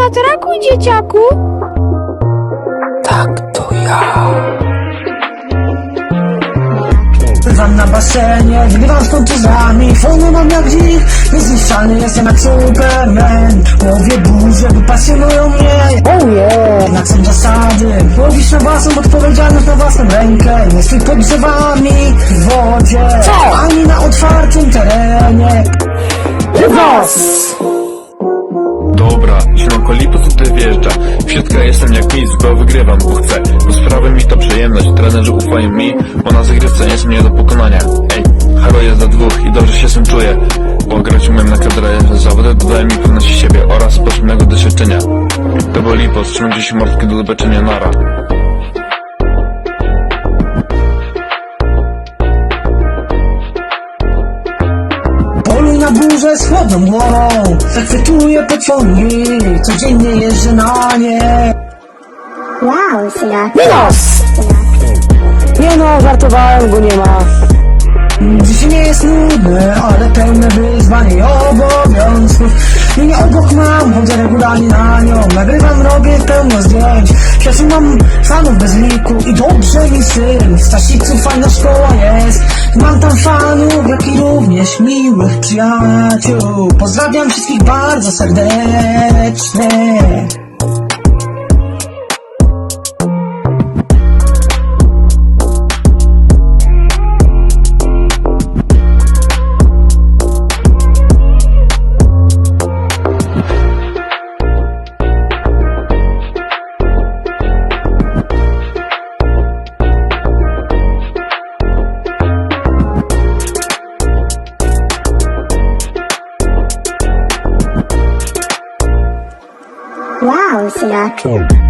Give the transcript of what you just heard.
lat rakuj, dzieciaku. Tak, to ja. Pływam na basenie, wygrywam z kontuzami Fony mam jak dzik, niezniszczalny jestem jak Superman. Łowię burzę, bo pasjonują mnie. Oh yeah, jednak są zasady Łowisz na własną odpowiedzialność na własną rękę. Nie stój pod drzewami, w wodzie Co? Ani na otwartym terenie. Dobra, wjeżdża W jestem jak nic, bo wygrywam, bo chcę. Bo sprawia mi to przyjemność, trenerzy ufają mi Bo na zagrywce jest mnie do pokonania. Ej, halo jest za dwóch i dobrze się z tym czuję Bo grać umiem na kadrze, zawody dodaje mi pewności siebie Oraz potrzebnego doświadczenia. To był Lipos, trzymajcie się mordki do zobaczenia, nara na burzę z chłodną głową Zachwytuję pociągi Codziennie jeżdżę na nie Wow, syna. Minos! Nie no, żartowałem, go nie ma. Dziś nie jest nudne, ale pełne wyzwań i obowiązków Linię obok mam, chodzę regularnie na nią Nagrywam, robię pełno zdjęć. Przyjaciół mam fanów bez liku i dobrze mi tym W Stasicu fajna szkoła jest. Mam tam fanów, jak i również miłych przyjaciół. Pozdrawiam wszystkich bardzo serdecznie Wow, syna.